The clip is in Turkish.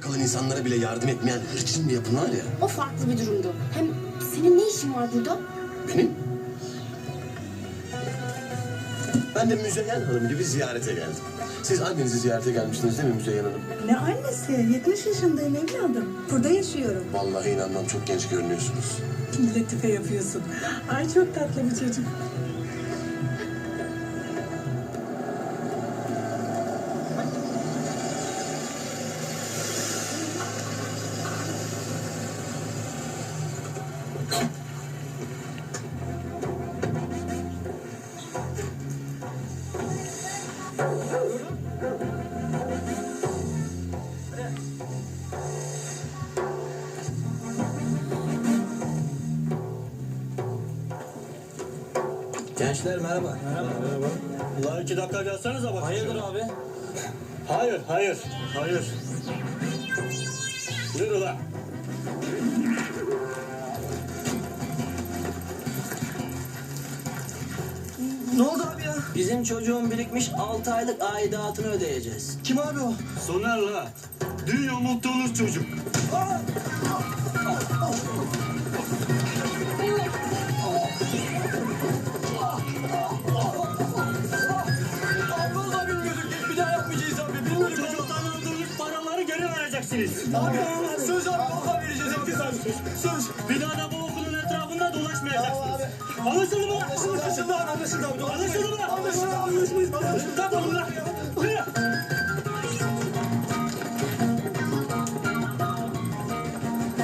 Kalan insanlara bile yardım etmeyen hırçın bir yapın var ya. O farklı bir durumdu. Hem senin ne işin var burada? Benim? Ben de Müzeyyen Hanım gibi ziyarete geldim. Siz annenizi ziyarete gelmiştiniz değil mi Müzeyyen Hanım? Ne annesi? 70 yaşındayım evladım. Burada yaşıyorum. Vallahi inanmam çok genç görünüyorsunuz. Latife yapıyorsun. Ay çok tatlı bir çocuk. Gençler merhaba. Merhaba. Ulan iki dakika gelsenize bak. Hayırdır abi? Hayır, hayır, hayır. Yürü lan. Ne oldu abi ya? Bizim çocuğun birikmiş 6 aylık aidatını ödeyeceğiz. Kim abi o? Soner la. Dünya mutluluk çocuk. Abi. Geri vereceksiniz. Abi söz abi. Vallahi vereceğiz abi. Söz. Bir daha da bu okulun etrafında dolaşmayacaksınız. Anlaşıldı mı? Anlaşıldı abi. Anlaşıldı abi. Anlaşıldı mı? Anlaşıldı abi. Anlaşıldı. Tamam lan. Yürü.